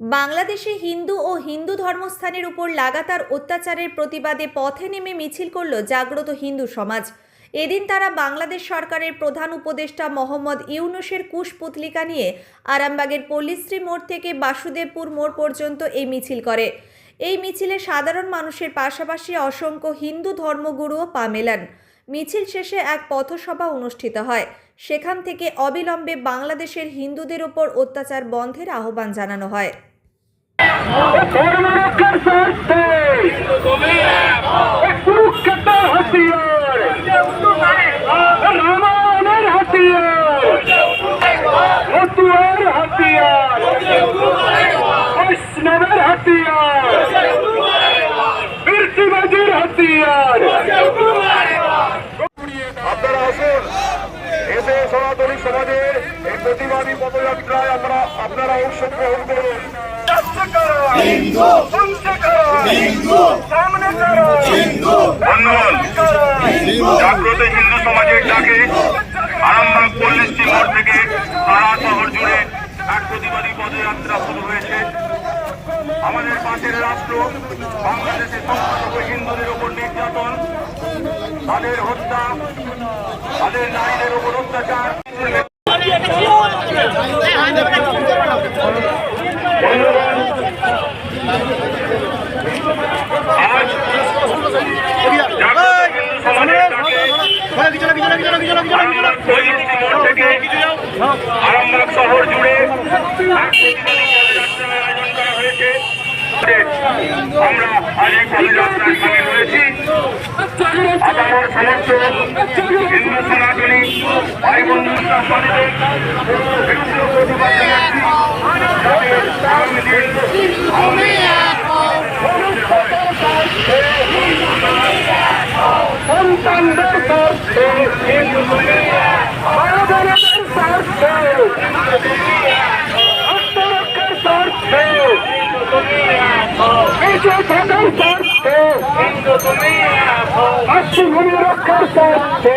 বাংলাদেশে হিন্দু ও হিন্দু ধর্মস্থানের উপর লাগাতার অত্যাচারের প্রতিবাদে পথে নেমে মিছিল করল জাগ্রত হিন্দু সমাজ। এদিন তারা বাংলাদেশ সরকারের প্রধান উপদেষ্টা মোহাম্মদ ইউনুসের কুশপুতলিকা নিয়ে আরামবাগের পল্লীশ্রী মোড় থেকে বাসুদেবপুর মোড় পর্যন্ত এই মিছিল করে। এই মিছিলে সাধারণ মানুষের পাশাপাশি অসংখ্য হিন্দু ধর্মগুরুও পা মেলান। মিছিল শেষে এক পথসভা অনুষ্ঠিত হয়। সেখান থেকে অবিলম্বে বাংলাদেশের হিন্দুদের ওপর অত্যাচার বন্ধের আহ্বান জানানো হয়। ধর্মরক্ষার স্বার্থে কুরুক্ষেত্র হাতিয়ার রামায়ণের হাতিয়ার মতুয়ার হাতিয়ার বৈষ্ণবের হাতিয়ার বীরসিবাজির হাতিয়ার আপনারা আসুন এসে সনাতনী সমাজের এই প্রতিবাদী পদযাত্রায় আমরা আপনারা অংশগ্রহণ করুন বন্ধুগণ জাগ্রত হিন্দু সমাজের ডাকে আরামবাগ পল্লীশ মোড় থেকে সারা শহর জুড়ে এক প্রতিবাদী পদযাত্রা শুরু হয়েছে। আমাদের পাশের রাষ্ট্র বাংলাদেশের সংখ্যালঘু হিন্দুদের উপর নির্যাতন তাদের হত্যা তাদের নারীদের উপর অত্যাচার আজ জাগ্রত হিন্দু সমাজের ডাকে আরামবাগ শহর জুড়ে পদযাত্রার আয়োজন করা হয়েছে আমরা আজ এই পদযাত্রায় সামিল হয়েছি আপামর সমস্ত হিন্দু সনাতনী ভাই বন্ধু যাতে আগামী দিন সন্তানদের স্বার্থে মানবতার স্বার্থে আত্মরক্ষার স্বার্থে বেঁচে থাকার স্বার্থে মাতৃভূমি রক্ষার স্বার্থে